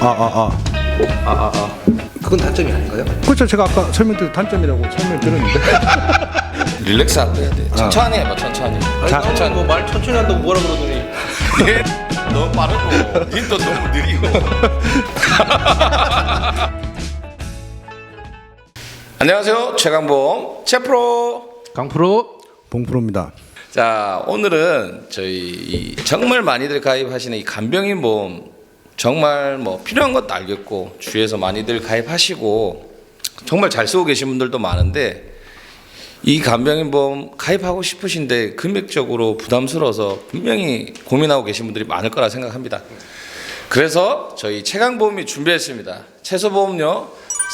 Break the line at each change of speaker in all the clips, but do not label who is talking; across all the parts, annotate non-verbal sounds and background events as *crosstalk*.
아아아 아아아
아, 아, 아.
그건 단점이 아닌가요?
그렇죠 제가 아까 설명드린 단점이라고 설명드렸는데
*laughs* 릴렉스 하고 야 돼. 천천히 해봐, 천천히.
아니 자. 너말 뭐 천천히 한다고 뭐라 그러더니
얘 너무 빠르고, 닌또 너무 느리고. *laughs* 안녕하세요, 최강범 채프로.
강프로
봉프로입니다
자, 오늘은 저희 정말 많이들 가입하시는 이 간병인 보험 정말 뭐 필요한 것도 알겠고 주위에서 많이들 가입하시고 정말 잘 쓰고 계신 분들도 많은데 이 간병인보험 가입하고 싶으신데 금액적으로 부담스러워서 분명히 고민하고 계신 분들이 많을 거라 생각합니다. 그래서 저희 최강보험이 준비했습니다. 최소보험료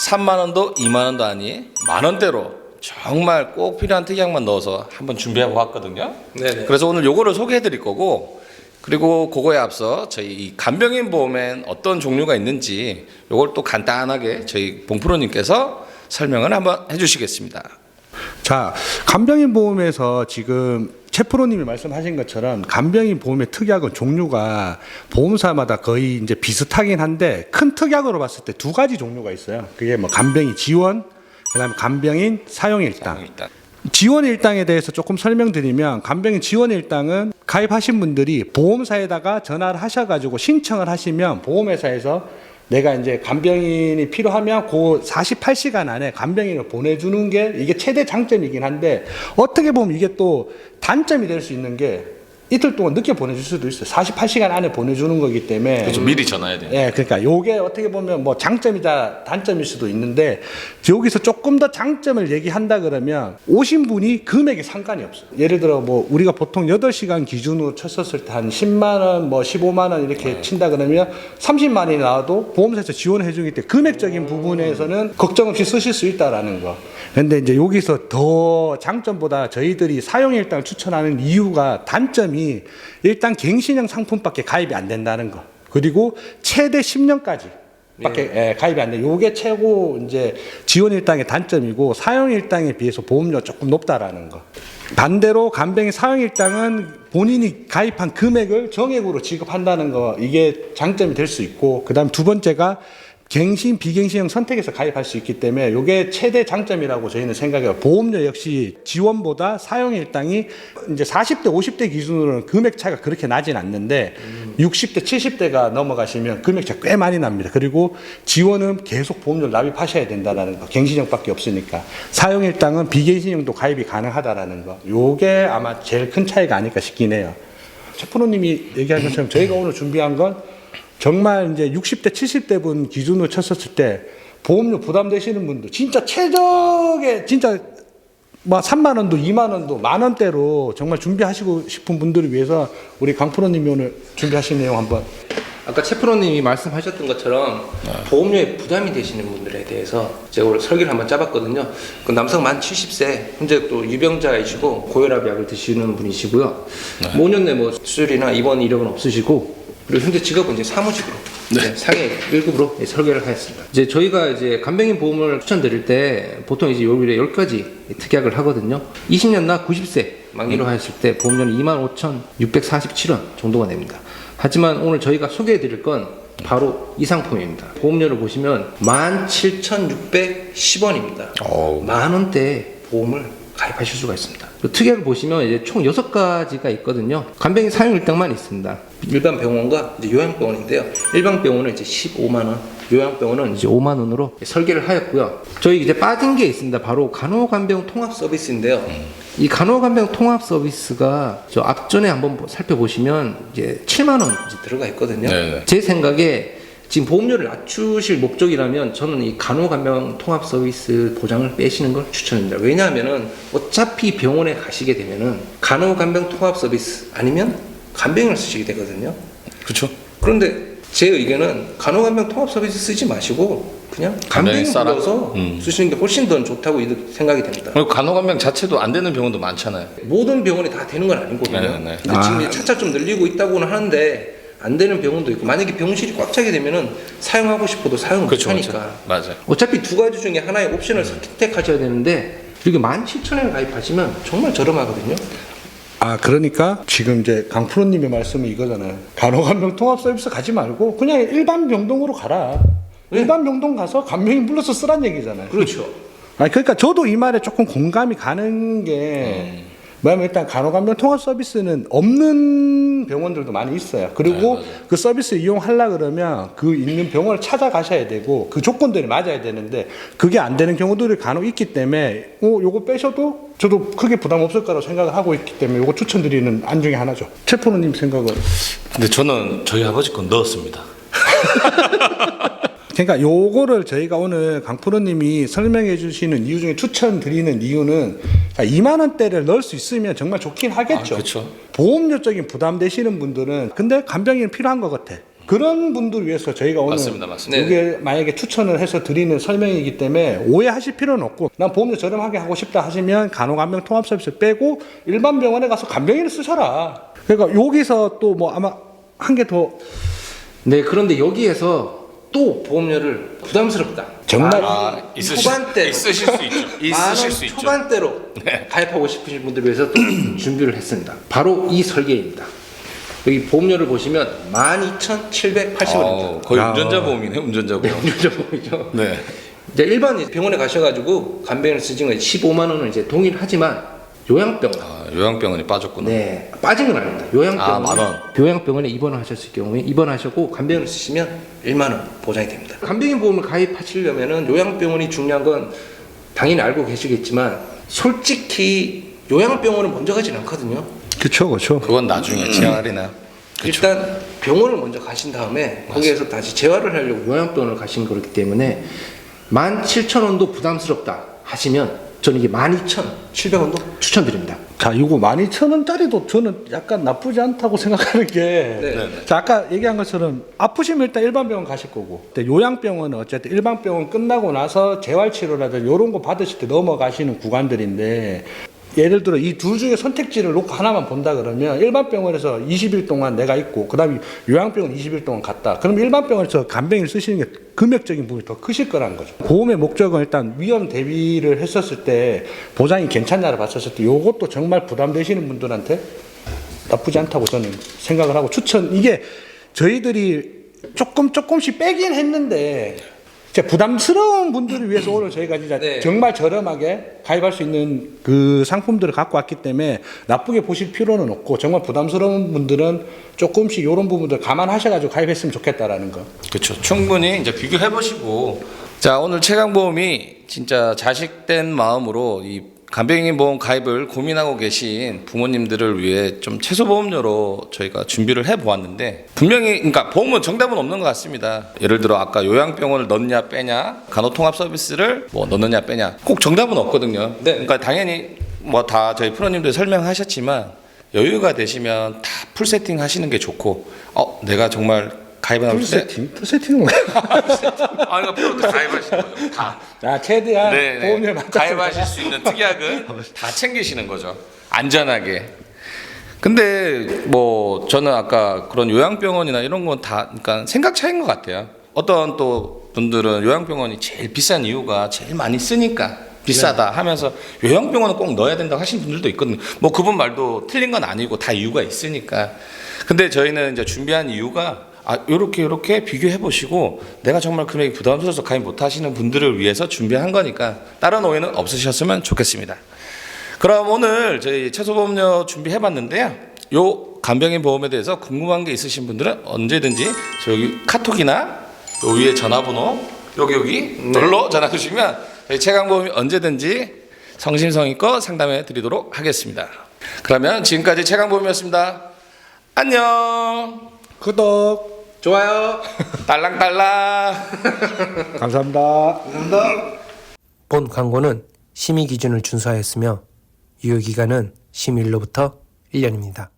3만원도 2만원도 아니 만원대로 정말 꼭 필요한 특약만 넣어서 한번 준비해보았거든요 그래서 오늘 요거를 소개해 드릴 거고 그리고 그거에 앞서 저희 이 간병인 보험엔 어떤 종류가 있는지 이걸 또 간단하게 저희 봉프로님께서 설명을 한번 해주시겠습니다.
자, 간병인 보험에서 지금 채프로님이 말씀하신 것처럼 간병인 보험의 특약은 종류가 보험사마다 거의 이제 비슷하긴 한데 큰 특약으로 봤을 때 두 가지 종류가 있어요. 그게 뭐 간병인 지원, 그다음에 간병인 사용일당. 사용일당. 지원 일당에 대해서 조금 설명드리면 간병인 지원 일당은 가입하신 분들이 보험사에다가 전화를 하셔가지고 신청을 하시면 보험회사에서 내가 이제 간병인이 필요하면 그 48시간 안에 간병인을 보내주는 게 이게 최대 장점이긴 한데 어떻게 보면 이게 또 단점이 될 수 있는 게 이틀 동안 늦게 보내줄 수도 있어요. 48시간 안에 보내주는 거기 때문에.
그렇죠. 미리 전화해야 돼요. 예,
그러니까 요게 어떻게 보면 뭐 장점이자 단점일 수도 있는데 여기서 조금 더 장점을 얘기한다 그러면 오신 분이 금액에 상관이 없어요. 예를 들어 뭐 우리가 보통 8시간 기준으로 쳤었을 때 한 10만 원, 뭐 15만 원 이렇게 네. 친다 그러면 30만 원이 나와도 보험사에서 지원해 주기 때문에 금액적인 부분에서는 걱정 없이 쓰실 수 있다라는 거. 근데 이제 여기서 더 장점보다 저희들이 사용 일당을 추천하는 이유가 단점이 시스이 일단 갱신형 상품밖에 가입이 안 된다는 거. 그리고 최대 10년까지 밖에 예. 예, 가입이 안 돼. 요게 최고 이제 지원 일당의 단점이고 사용 일당에 비해서 보험료 가 조금 높다라는 거. 반대로 간병인 사용 일당은 본인이 가입한 금액을 정액으로 지급한다는 거 이게 장점이 될 수 있고 그다음 두 번째가 갱신 비갱신형 선택에서 가입할 수 있기 때문에 요게 최대 장점이라고 저희는 생각해요. 보험료 역시 지원보다 사용 일당이 이제 40대 50대 기준으로는 금액 차가 이 그렇게 나진 않는데 음. 60대 70대가 넘어가시면 금액 차이꽤 많이 납니다. 그리고 지원은 계속 보험료 납입하셔야 된다라는 거. 갱신형밖에 없으니까 사용 일당은 비갱신형도 가입이 가능하다라는 거. 요게 아마 제일 큰 차이가 아닐까 싶긴 해요. 최프로님이 얘기한 것처럼 저희가 오늘 준비한 건 정말 이제 60대, 70대 분 기준으로 쳤었을 때 보험료 부담되시는 분들 진짜 최적의 진짜 막 뭐 3만 원도 2만 원도 만 원대로 정말 준비하시고 싶은 분들을 위해서 우리 강프로님이 오늘 준비하신 내용 한번
아까 채프로님이 말씀하셨던 것처럼 네. 보험료에 부담이 되시는 분들에 대해서 제가 오늘 설계를 한번 짜봤거든요. 그 남성 만 70세 현재 또 유병자이시고 고혈압 약을 드시는 분이시고요. 모년내 네. 뭐, 뭐 수술이나 입원 이력은 없으시고 그리고 현재 직업은 이제 사무직으로 네. 네, 상해 1급으로 예, 설계를 하였습니다. 이제 저희가 이제 간병인 보험을 추천드릴 때 보통 이제 요일에 10가지 특약을 하거든요. 20년 나 90세 만기로 음. 하였을 때 보험료는 25,647원 정도가 됩니다. 하지만 오늘 저희가 소개해 드릴 건 바로 이 상품입니다. 보험료를 보시면 17,610원입니다. 어우. 만 원대 보험을 가입하실 수가 있습니다. 그 특약을 보시면 이제 총 6가지가 있거든요. 간병인 사용 일당만 있습니다. 일반 병원과 이제 요양병원인데요. 일반 병원은 이제 15만원, 요양병원은 이제 5만 원으로 설계를 하였고요. 저희 이제 빠진 게 있습니다. 바로 간호간병 통합 서비스인데요. 음. 이 간호간병 통합 서비스가 저 앞전에 한번 살펴보시면 이제 7만 원 들어가 있거든요. 네네. 네. 제 생각에 지금 보험료를 낮추실 목적이라면 저는 이 간호간병 통합 서비스 보장을 빼시는 걸 추천합니다. 왜냐하면은 어차피 병원에 가시게 되면은 간호간병 통합 서비스 아니면 간병을 쓰시게 되거든요. 그렇죠. 그런데 제 의견은 간호간병 통합 서비스 쓰지 마시고 그냥 간병을불서 음. 쓰시는 게 훨씬 더 좋다고 생각이 됩니다.
그리고 간호간병 자체도 안 되는 병원도 많잖아요.
모든 병원이 다 되는 건 아니거든요. 네, 네. 근데 지금 아. 차차 좀 늘리고 있다고는 하는데 안 되는 병원도 있고 만약에 병실이 꽉 차게 되면은 사용하고 싶어도 사용 그렇죠, 그렇죠. 못 하니까 그렇맞아 어차피 두 가지 중에 하나의 옵션을 음. 선택하셔야 되는데 이렇게 17,000원에 가입하시면 정말 저렴하거든요.
아 그러니까 지금 이제 강프로님의 말씀이 이거잖아요. 간호간병 통합 서비스 가지 말고 그냥 일반 병동으로 가라. 네. 일반 병동 가서 간병인 불러서 쓰란 얘기잖아요. 그렇죠. 아 그러니까 저도 이 말에 조금 공감이 가는 게. 음. 그다음 일단 간호간병 통합 서비스는 없는 병원들도 많이 있어요. 그리고 네, 그 서비스 이용하려 그러면 그 있는 병원을 찾아가셔야 되고 그 조건들이 맞아야 되는데 그게 안 되는 경우들이 간혹 있기 때문에 어 요거 빼셔도 저도 크게 부담 없을 거라고 생각을 하고 있기 때문에 요거 추천드리는 안 중에 하나죠. 최포로님 생각은?
근데 저는 저희 아버지 건 넣었습니다. *laughs*
그러니까 요거를 저희가 오늘 강프로님이 설명해 주시는 이유 중에 추천드리는 이유는 자, 2만 원대를 넣을 수 있으면 정말 좋긴 하겠죠. 아, 그렇죠. 보험료적인 부담 되시는 분들은 근데 간병인 필요한 것 같아. 그런 분들 위해서 저희가 오늘
맞습니다, 맞습니다.
이게 만약에 추천을 해서 드리는 설명이기 때문에 오해하실 필요는 없고 난 보험료 저렴하게 하고 싶다 하시면 간호간병 통합 서비스 빼고 일반 병원에 가서 간병인을 쓰셔라. 그러니까 여기서 또 뭐 아마 한 개 더. 네 그런데 여기에서 또 보험료를 부담스럽다.
정말 아, 있으실, 초반대로 있으실 수 있죠.
있으실 수 있죠. 초반대로 네. 가입하고 싶으신 분들 위해서 또 *clears throat* 준비를 했습니다. 바로 이 설계입니다. 여기 보험료를 보시면 12,780원입니다.
거의 아. 운전자 보험이네, 운전자
보험. 운전자 보험이죠. 네. 이제 일반 병원에 가셔가지고 간병인 쓰신 건 15만 원은 이제 동일하지만 요양병원
요양병원에 빠졌구나. 네.
빠진 건 아닙니다. 요양병원. 아, 만 원. 요양병원에 입원을 하셨을 경우에 입원하셨고 간병을 쓰시면 1만 원 보장이 됩니다. 간병인 보험을 가입하시려면은 요양병원이 중요한 건 당연히 알고 계시겠지만 솔직히 요양병원은 먼저 가진 않거든요.
그쵸, 그쵸.
그건 나중에 음. 재활이나.
그쵸. 일단 병원을 먼저 가신 다음에 거기에서 다시 재활을 하려고 요양병원을 가신 거기 때문에 17,000원도 부담스럽다 하시면 저는 이게 12,700원도 추천드립니다.
자, 이거 12,000원짜리도 저는 약간 나쁘지 않다고 생각하는 게 네. 네. 자, 아까 얘기한 것처럼 아프시면 일단 일반 병원 가실 거고 요양병원은 어쨌든 일반 병원 끝나고 나서 재활치료라든지 이런 거 받으실 때 넘어가시는 구간들인데 예를 들어 이 둘 중에 선택지를 놓고 하나만 본다 그러면 일반 병원에서 20일 동안 내가 있고 그다음에 요양병원 20일 동안 갔다. 그럼 일반 병원에서 간병인 쓰시는 게 금액적인 부분이 더 크실 거라는 거죠. 보험의 목적은 일단 위험 대비를 했었을 때 보장이 괜찮냐를 봤었을 때 이것도 정말 부담되시는 분들한테 나쁘지 않다고 저는 생각을 하고 추천 이게 저희들이 조금 조금씩 빼긴 했는데 이제 부담스러운 분들을 위해서 오늘 저희가 진짜 네. 정말 저렴하게 가입할 수 있는 그 상품들을 갖고 왔기 때문에 나쁘게 보실 필요는 없고 정말 부담스러운 분들은 조금씩 이런 부분들 감안하셔가지고 가입했으면 좋겠다라는 거.
그렇죠. 충분히 이제 비교해 보시고 자 오늘 최강보험이 진짜 자식된 마음으로 이 간병인보험 가입을 고민하고 계신 부모님들을 위해 좀 최소 보험료로 저희가 준비를 해 보았는데 분명히 그러니까 보험은 정답은 없는 것 같습니다. 예를 들어 아까 요양병원을 넣느냐 빼냐, 간호통합 서비스를 뭐 넣느냐 빼냐 꼭 정답은 없거든요. 네. 그러니까 당연히 뭐 다 저희 프로님들 설명하셨지만 여유가 되시면 다 풀 세팅 하시는 게 좋고 어 내가 정말 가입하면
을풀 세팅? 풀 세팅은 뭐야? *laughs* 아, 그러니까 프로 가입하시는 거죠. 다. 아, 최대한 네네. 보험료 맞춰서
가입하실 수 있는 특약은 다 챙기시는 거죠. 안전하게. 근데 뭐 저는 아까 그런 요양병원이나 이런 건 다 그러니까 생각 차인 이것 같아요. 어떤 또 분들은 요양병원이 제일 비싼 이유가 제일 많이 쓰니까 비싸다 네. 하면서 요양병원은 꼭 넣어야 된다고 하시는 분들도 있거든요. 뭐 그분 말도 틀린 건 아니고 다 이유가 있으니까. 근데 저희는 이제 준비한 이유가 아, 요렇게 요렇게 비교해 보시고 내가 정말 금액이 부담스러워서 가입 못 하시는 분들을 위해서 준비한 거니까 다른 오해는 없으셨으면 좋겠습니다. 그럼 오늘 저희 최소보험료 준비해 봤는데요. 요 간병인 보험에 대해서 궁금한 게 있으신 분들은 언제든지 저기 카톡이나 요 위에 전화번호 여기 여기 네. 눌러 전화 주시면 저희 최강보험이 언제든지 성심성의껏 상담해 드리도록 하겠습니다. 그러면 지금까지 최강보험이었습니다. 안녕.
구독.
좋아요. 딸랑딸랑. *laughs* 감사합니다. 감사합니다.
본 광고는 심의 기준을 준수하였으며 유효 기간은 심의일로부터 1년입니다.